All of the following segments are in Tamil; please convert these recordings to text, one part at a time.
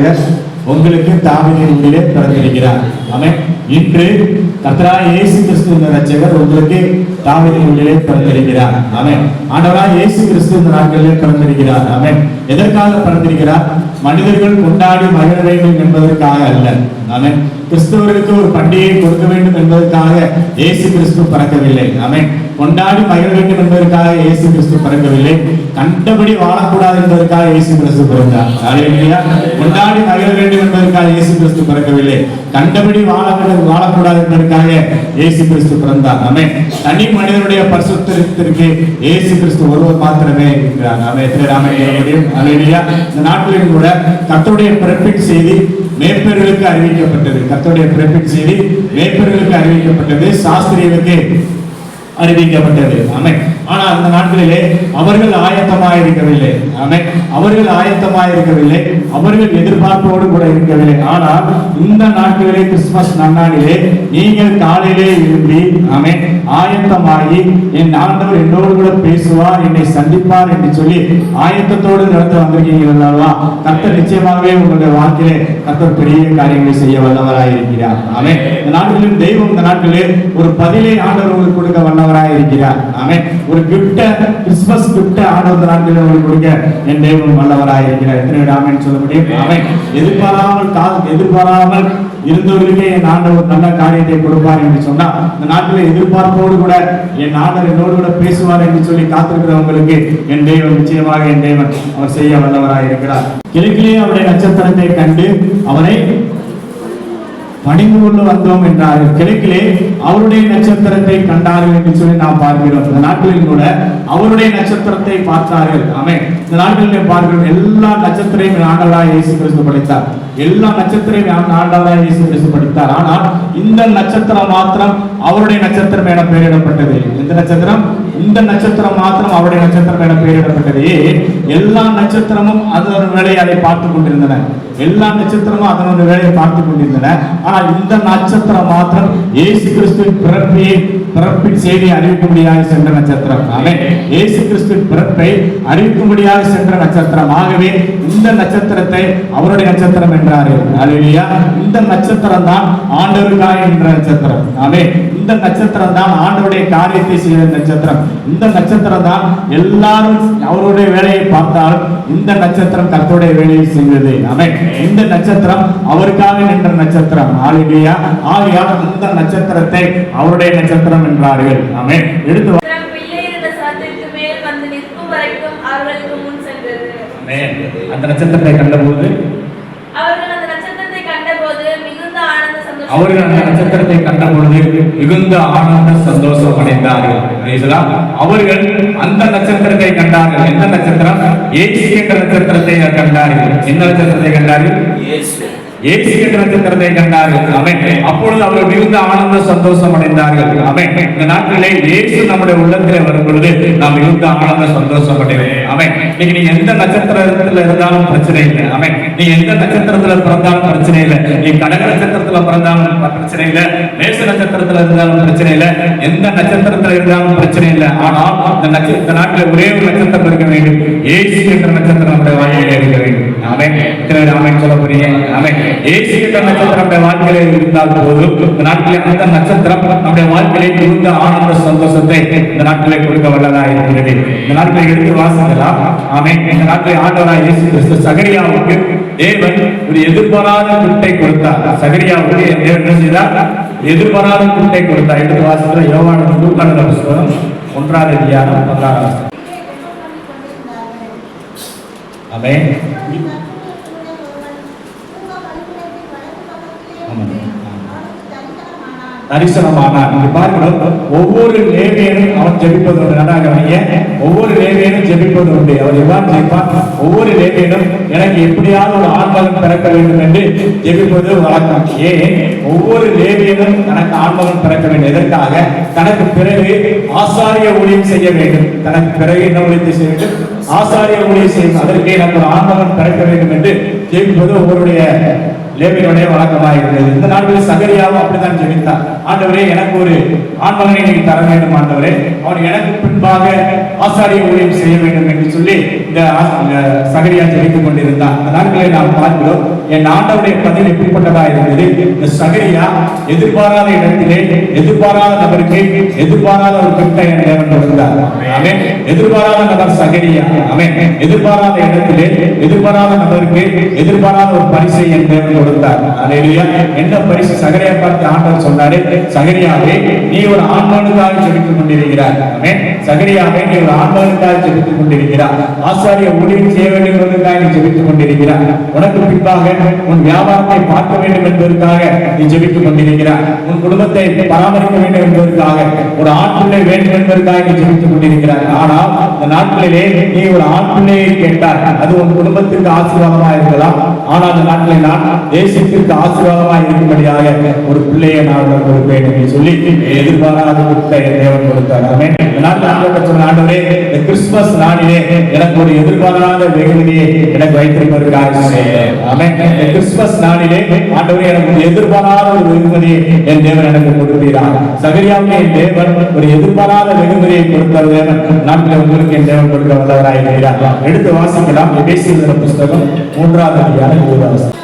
ரட்சகர் உங்களுக்கு தாவிதின் ஊரிலே பிறந்திருக்கிறார். ஆமென். இன்று கத்ரா இயேசு கிறிஸ்து ரச்சகர் உங்களுக்கு தாவிதின் உள்ளிலே பிறந்திருக்கிறார். ஆமென். ஆண்டவராய் இயேசு கிறிஸ்து இந்த நாட்களிலே பிறந்திருக்கிறார். ஆமென். எதற்காக பிறந்திருக்கிறார்? மனிதர்கள் கொண்டாடி மகிழ வேண்டும் என்பதற்காக அல்ல. ஆமென். கிறிஸ்தவர்களுக்கு ஒரு பண்டிகை கொடுக்க வேண்டும் என்பதற்காக இயேசு கிறிஸ்து பறக்கவில்லை. ஆமென். கொண்டாடி மகிழ வேண்டும் என்பதற்காக இயேசு கிறிஸ்து பறக்கவில்லை. கண்டபடி வாழக்கூடாது என்பதற்காக இயேசு கிறிஸ்து பிறந்தார். கொண்டாடி மகிழ வேண்டும் என்பதற்காக இயேசு கிறிஸ்து பிறக்கவில்லை. கண்டபடி வாழ வேண்டும் வாழக்கூடாது என்பதற்காக இயேசு கிறிஸ்து பிறந்தார். ஆமென். தனி மனிதனுடைய பரிசுத்திற்கு இயேசு கிறிஸ்து ஒருவர் மாத்திரமே இருக்கிறார். எத்தனை இந்த நாட்டிலும் கூட கத்தோடைய பிறப்பின் செய்தி மேய்ப்பர்களுக்கு அறிவிக்கப்பட்டது. கத்தோடைய பிறப்பின் செய்தி மேய்ப்பர்களுக்கு அறிவிக்கப்பட்டது. சாஸ்திரியர்களுக்கு அறிவிக்கப்பட்டது. அமை ஆனால் அந்த நாட்களிலே அவர்கள் ஆயத்தமாயிருக்கவில்லை. ஆமே அவர்கள் ஆயத்தமாயிருக்கவில்லை. அவர்கள் எதிர்பார்ப்போடு கூட இருக்கவில்லை. ஆனால் இந்த நாட்களிலே கிறிஸ்துமஸ் நன்னாளிலே நீங்கள் காலையிலே எழும்பி ஆமே ஆயத்தமாகி என் ஆண்டவர் என்னோடு கூட பேசுவார் என்னை சந்திப்பார் என்று சொல்லி ஆயத்தத்தோடு நடத்த வந்திருக்கீங்க அல்லவா? கர்த்தர் நிச்சயமாகவே உங்களுடைய வாழ்க்கையிலே கர்த்தர் பெரிய காரியங்களை செய்ய வல்லவராய் இருக்கிறார் ஆமென். இந்த நாட்களிலும் தெய்வம் இந்த நாட்களிலே ஒரு பதிலை ஆண்டவர் உங்களுக்கு வல்லவராய் இருக்கிறார் ஆமென். ஒரு கிஃப்ட கிறிஸ்துமஸ் கிஃப்ட ஆண்டவர் நாட்களில் உங்களுக்கு கொடுக்க என் தெய்வம் வல்லவராய் இருக்கிறார் எத்தனை பேர் ஆமென் சொல்ல முடியும்? ஆமென். எதிர்பாராமல் காது எதிர்பாராமல் இருந்தவர்களுக்கே என் ஆண்டவர் நல்ல காரியத்தை கொடுப்பார் என்று சொன்னால் இந்த நாட்டில் எதிர்பார்ப்போடு கூட என் ஆண்டவர் என்னோடு கூட பேசுவார் என்று சொல்லி காத்திருக்கிறவங்களுக்கு என் தெய்வம் நிச்சயமாக என் தெய்வன் அவர் செய்ய வல்லவராய் இருக்கிறார் கிழக்கிலே அவருடைய நட்சத்திரத்தை கண்டு அவரை பணிந்து கொண்டு வந்தோம் என்றார்கள் கிழக்கிலே அவருடைய நட்சத்திரத்தை கண்டார்கள் என்று சொல்லி நாம் பார்க்கிறோம். இந்த நாட்களில் கூட அவருடைய நட்சத்திரத்தை பார்த்தார்கள். ஆமென். இந்த நாட்களிலே பார்க்கிறோம். எல்லா நட்சத்திரையும் ஆண்டவராக இயேசு கிறிஸ்து படைத்தார். எல்லா நட்சத்திரம் ஆண்டவராக இயேசு கிறிஸ்து படித்தார். ஆனால் இந்த நட்சத்திரம் மாத்திரம் அவருடைய நட்சத்திரம் என பெயரிடப்பட்டது. இந்த நட்சத்திரம்? இந்த நட்சத்திரம் மாத்திரம் அவருடைய நட்சத்திரம் என பெயரிடப்பட்டது. எல்லா நட்சத்திரமும் அதனோட வேலையை அதை பார்த்து கொண்டிருந்தன. எல்லா நட்சத்திரமும் அதனோட வேலையை பார்த்து கொண்டிருந்தன. ஆனால் இந்த நட்சத்திரம் மாத்திரம் இயேசு கிறிஸ்து பிறப்பையை பிறப்பின் செய்தியை அறிவிக்கும்படியாக சென்ற நட்சத்திரம். ஆமே இயேசு கிறிஸ்து பிறப்பை அறிவிக்கும்படியாக சென்ற நட்சத்திரம். ஆகவே இந்த நட்சத்திரத்தை அவருடைய நட்சத்திரம் அல்லேலூயா இந்த நட்சத்திரம் தான் ஆண்டவருக்காக என்ற நட்சத்திரம். ஆமே இந்த நட்சத்திரம் தான் ஆண்டவருடைய காரியத்தை செய்த நட்சத்திரம். இந்த நட்சத்திரம் தான் எல்லாரும் அவருடைய வேலையை பார்த்தால் இந்த நட்சத்திரம் கர்த்தருடைய வேலையை செய்தது ஆமே இந்த நட்சத்திரம் அவருக்காக நின்ற நட்சத்திரம். ஆலியா ஆகையால் இந்த நட்சத்திரத்தை அவருடைய நட்சத்திரம் என்றார்கள். ஆமே எடுத்து வா- நட்சத்திரம் பிள்ளை இருந்த சரத்திற்கு மேல் வந்து நிற்கும் வரைக்கும் அவர்களுக்கு முன் சென்றது ஆமென். அந்த நட்சத்திரத்தை கண்டபோது அவர்கள் அந்த நட்சத்திரத்தை கண்டபோது மிகுந்த ஆனந்த சந்தோஷம் அவர்கள் அந்த நட்சத்திரத்தை கண்ட பொழுது மிகுந்த ஆனந்த சந்தோஷம் அடைந்தார்கள். அவர்கள் அந்த நட்சத்திரத்தை கண்டார்கள். எந்த நட்சத்திரம்? ஏசி என்ற நட்சத்திரத்தை கண்டார்கள். என்ன நட்சத்திரத்தை கண்டார்கள்? இயேசு என்ற நட்சத்திரத்தை கண்டார்கள். அவன் அப்பொழுது அவர்கள் மிகுந்த ஆனந்த சந்தோஷம் அடைந்தார்கள். அவன் இந்த நாட்களிலே இயேசு நம்முடைய உள்ளத்திலே வரும் பொழுது நாம் மிகுந்த ஆனந்த சந்தோஷம் அடைவேன் அவன் நீங்க நீங்க எந்த நட்சத்திரத்துல இருந்தாலும் பிரச்சனை இல்லை. அவன் நீ எந்த நட்சத்திரத்துல பிறந்தாலும் பிரச்சனை இல்லை. நீ கடக நட்சத்திரத்துல பிறந்தாலும் பிரச்சனை இல்லை. மேச நட்சத்திரத்துல இருந்தாலும் பிரச்சனை இல்லை. எந்த நட்சத்திரத்துல இருந்தாலும் பிரச்சனை இல்லை. ஆனால் இந்த நட்சத்திர இந்த நாட்டில் ஒரே ஒரு நட்சத்திரம் இருக்க வேண்டும். ஏசு என்ற நட்சத்திரம் நம்முடைய வாழ்க்கையில இருக்க வேண்டும். அவன் இத்தனை அவன் சொல்ல போறீங்க அவன் ஏசு என்ற நட்சத்திரம் நம்முடைய வாழ்க்கையில இருந்தால் போதும். இந்த நாட்டிலே அந்த நட்சத்திரம் நம்முடைய வாழ்க்கையிலே மிகுந்த ஆனந்த சந்தோஷத்தை இந்த நாட்டிலே கொடுக்க வல்லதா இருக்கிறது. இந்த நாட்டிலே எடுத்து வாசிக்கலாம். அவன் இந்த நாட்டில் ஆண்டவராக இயேசு கிறிஸ்து சகரியாவுக்கு தேவன் ஒரு எதிர்பாராத குட்டை கொடுத்தார். சகரியாவுக்கு தேவன் என்ன செய்தார்? எதிர்பாராத குட்டை கொடுத்தார். எடுத்து வாசிக்கிற யோவான நூற்றாண்டு புஸ்தகம். ஒன்றாவது அதிகாரம் பதினாறாம் வசனம். தரிசனமானார் நீங்க பார்க்கணும் ஒவ்வொரு லேவியனும் அவன் ஜெபிப்பது உண்டு. நல்லா கவனிங்க? ஒவ்வொரு லேவியனும் ஜெபிப்பது உண்டு. அவர் எவ்வாறு ஜெயிப்பார் ஒவ்வொரு லேவியனும் எனக்கு எப்படியாவது ஒரு ஆண்மகன் பிறக்க வேண்டும் என்று ஜெபிப்பது வழக்கம். ஏன்? ஒவ்வொரு லேவியனும் தனக்கு ஆண்மகன் பிறக்க வேண்டும். எதற்காக? தனக்கு பிறகு ஆசாரிய ஊழியம் செய்ய வேண்டும். தனக்கு பிறகு என்ன ஊழியத்தை செய்ய வேண்டும்? ஆசாரிய ஊழியம் செய்யும். அதற்கே எனக்கு ஒரு ஆண்மகன் பிறக்க வேண்டும் என்று ஜெயிப்பது ஒவ்வொருடைய லேவியனுடைய வழக்கமாக இருந்தது. இந்த நாட்களில் சகரியாவும் அப்படித்தான் ஜெபித்தார் ஆண்டவரே எனக்கு ஒரு ஆண்மகனை நீங்கள் தர வேண்டும் ஆண்டவரே. அவன் எனக்கு பின்பாக ஆசாரிய ஊழியம் செய்ய வேண்டும் என்று சொல்லி இந்த சகரியா ஜெபித்துக் கொண்டிருந்தான். அந்த நாட்களை நாம் பார்க்கிறோம். என் ஆண்டவருடைய பதில் எப்படிப்பட்டதா இருந்தது? இந்த சகரியா எதிர்பாராத இடத்திலே எதிர்பாராத நபருக்கு எதிர்பாராத ஒரு கிட்ட என் தேவன் எதிர்பாராத நபர் சகரியா. அவன் எதிர்பாராத இடத்திலே எதிர்பாராத நபருக்கு எதிர்பாராத ஒரு பரிசை என் தேவன் கொடுத்தார் அல்லேலூயா என்ன பரிசு சகரியா பார்த்து ஆண்டவர் சொன்னாரு? சகரியாவே நீ ஒரு ஆண்மனுக்காக ஜெபித்துக் கொண்டிருக்கிறார் சகரியாவே நீ ஒரு ஆண்மனுக்காக ஜெபித்துக் கொண்டிருக்கிறார். ஆசாரிய ஊழியம் செய்ய வேண்டும் என்பதற்காக நீ ஜெபித்துக் கொண்டிருக்கிறார். உனக்கு பின்பாக உன் வியாபாரத்தை பார்க்க வேண்டும் என்பதற்காக நீ ஜெபித்துக் கொண்டிருக்கிறார். உன் குடும்பத்தை பராமரிக்க வேண்டும் என்பதற்காக ஒரு ஆண் பிள்ளை வேண்டும் என்பதற்காக நீ ஜெபித்துக் கொண்டிருக்கிறார். ஆனால் இந்த நாட்களிலே நீ ஒரு ஆண் பிள்ளையை கேட்டார் அது உன் குடும்பத்திற்கு ஆசீர்வாதமாக இருக்கலாம். ஆனால் அந்த நாட்களில் நான் தேசத்திற்கு ஆசீர்வாதமாக இருக்கும்படியாக ஒரு பிள்ளையை நான் கொடுப்பேன் என்று சொல்லி எதிர்பாராத கொடுத்த தேவன் கொடுத்தார். ஆமென். இந்த நாட்கள் ஆண்டவர் சொன்ன ஆண்டவரே இந்த கிறிஸ்துமஸ் நாளிலே எனக்கு ஒரு எதிர்பாராத வெகுமதியை எனக்கு வைத்திருப்பதற்காக செய்தேன். ஆமென். இந்த கிறிஸ்துமஸ் நாளிலே ஆண்டவரே எனக்கு ஒரு எதிர்பாராத ஒரு வெகுமதியை என் தேவன் எனக்கு கொடுப்பீராக சகரியாவுக்கு என் தேவன் ஒரு எதிர்பாராத வெகுமதியை கொடுத்த தேவன் நாட்களில் உங்களுக்கு என் தேவன் கொடுக்க வல்லவராய் இருக்கிறார் எடுத்து வாசிக்கலாம் எபேசியர் புஸ்தகம் மூன்றாவது அதிகாரம் இருபதாவது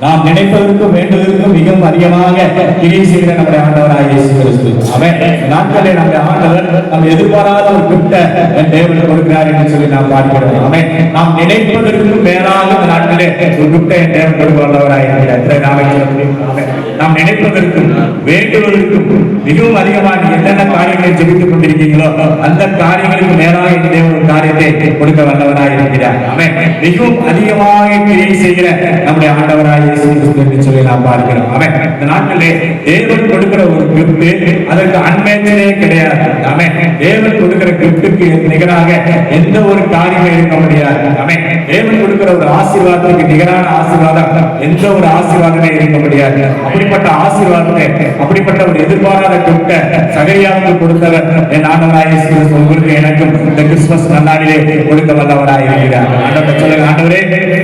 நாம் நினைப்பதற்கும் வேண்டுவதற்கும் மிகவும் அதிகமாக கிரியை செய்கிற நம்முடைய ஆண்டவராக இயேசு கிறிஸ்து. அவன் நாட்களில் நம்முடைய ஆண்டவர் நாம் எதிர்பாராத ஒரு கிட்ட என் தேவன் கொடுக்கிறார் என்று சொல்லி நாம் பார்க்கிறோம் அவன் நாம் நினைப்பதற்கும் மேலாக இந்த நாட்களே ஒரு கிட்ட என் தேவன் கொடுக்கிறவராக வல்லவராக இருக்கிறார் நாம் நினைப்பதற்கும் வேண்டுவதற்கும் மிகவும் அதிகமாக என்னென்ன காரியங்களை ஜெபித்துக் கொண்டிருக்கீங்களோ அந்த காரியங்களுக்கு மேலாக என் தேவன் ஒரு காரியத்தை கொடுக்க வல்லவராக இருக்கிறார் அவன் மிகவும் அதிகமாக கிரியை செய்கிற நம்முடைய ஆண்டவராக இயேசு கிறிஸ்து நாம் பார்க்கிறோம். அவன் இந்த நாட்டிலே தேவன் கொடுக்கிற ஒரு கிப்ட் அதற்கு அன்மேச்சரே கிடையாது. அவன் தேவன் கொடுக்கிற கிப்டுக்கு நிகராக எந்த ஒரு காரியம் இருக்க முடியாது. அவன் தேவன் கொடுக்கிற ஒரு ஆசீர்வாதத்துக்கு நிகரான ஆசீர்வாதம் எந்த ஒரு ஆசீர்வாதமே இருக்க முடியாது. அப்படிப்பட்ட ஆசீர்வாதத்தை அப்படிப்பட்ட ஒரு எதிர்பாராத கிப்ட சகரியாவுக்கு கொடுத்தவர் என் ஆண்டவராக உங்களுக்கு எனக்கும் இந்த கிறிஸ்துமஸ் நன்னாளிலே கொடுக்க வல்லவராக இருக்கிறார் ஆண்டவர் சொல்லுங்க ஆண்டவரே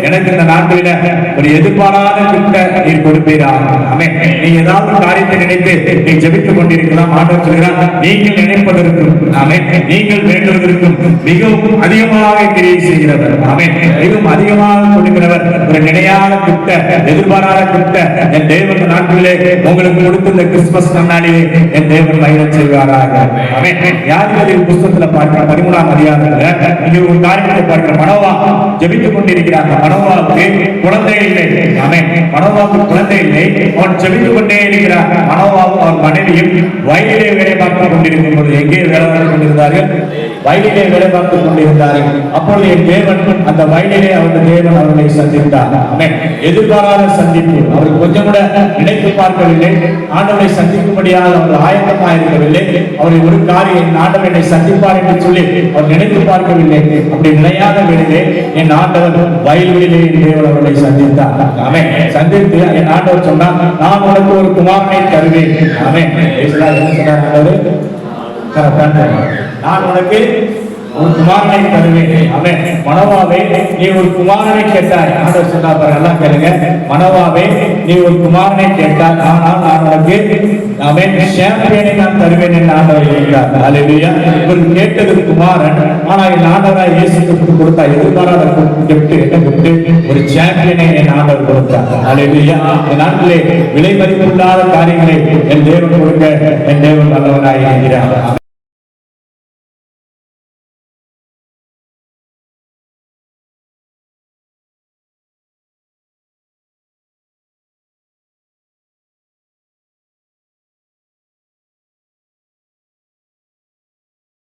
எனக்கு இந்த நாட்டில ஒரு எதிர்பாராத கிப்ட இருக்க கொடுப்பீராக. ஆமென். நீ ஏதாவது காரியத்தை நினைத்து நீ ஜெபித்துக் கொண்டிருக்கலாம். ஆண்டவர் சொல்கிறார் நீங்கள் நினைப்பதற்கும் ஆமென். நீங்கள் வேண்டுவதற்கும் மிகவும் அதிகமாக கிரியை செய்கிறவர். ஆமென். மிகவும் அதிகமாக கொடுக்கிறவர். ஒரு நினையாத கிட்ட எதிர்பாராத கிட்ட என் தேவன் இந்த நாட்டிலே உங்களுக்கு கொடுத்த இந்த கிறிஸ்துமஸ் கண்ணாடியே என் தேவன் மகிழச் செய்வாராக. ஆமென். யாருக்கு புஸ்தகத்துல பார்க்கிற பதிமூணாம் அதிகாரத்துல இங்க ஒரு காரியத்தை பார்க்கிற மனோவா ஜெபித்துக் கொண்டிருக்கிறாங்க. மனோவாவுக்கு குழந்தை இல்லை. ஆமென். மனோவாவுக்கு குழந்தை இல்லை அவன் ஜெபித்துக் கொண்டே இருக்கிறார். மனோவாவும் அவன் மனைவியும் வயலிலே வேலை பார்த்துக் கொண்டிருக்கும் பொழுது எங்கே வேலை பார்த்துக் கொண்டிருந்தார்கள்? வயலிலே வேலை பார்த்துக் கொண்டிருந்தார்கள். அப்பொழுது என் தேவன் அந்த வயலிலே அவருடைய தேவன் அவர்களை சந்தித்தார். எதிர்பாராத சந்திப்பு. அவர் கொஞ்சம் கூட நினைத்து பார்க்கவில்லை. ஆண்டவரை சந்திக்கும்படியாக அவர் ஆயத்தமாக இருக்கவில்லை அவரை ஒரு காரியம் என் ஆண்டவர் என்னை சந்திப்பார் என்று சொல்லி அவர் நினைத்து பார்க்கவில்லை. அப்படி நினையாத வேலையிலே என் ஆண்டவர் வயல்வெளியிலே தேவன் அவர்களை சந்தித்தார். அவன் சந்தித்து என் ஆண்டவர் சொன்னார் நான் உனக்கு ஒரு குமாரனை தருவேன். ஆமென். நான் உனக்கு ஒரு குமாரனை தருவேன். அவன் மனோவாவே நீ ஒரு குமாரனை கேட்டாய். ஆண்டவர் சொன்னா பாருங்க எல்லாம் கேளுங்க. மனவாவே நீ ஒரு குமாரனை கேட்டாய். ஆனால் நான் உனக்கு அவன் சாம்பியனை நான் தருவேன் என்று ஆண்டவர் இருக்கிறார் அல்லேலூயா இவர் கேட்டது குமாரன். ஆனால் என் ஆண்டவராய் இயேசு கிறிஸ்து கொடுத்தா எதிர்பாராத கொடுத்து என்ன ஒரு சாம்பியனை என் ஆண்டவர் கொடுத்தார். அல்லேலூயா என் நாட்டிலே விலை மதிப்பில்லாத காரியங்களை என் தேவன் கொடுக்க என் தேவன் நல்லவராய் இருக்கிறார்.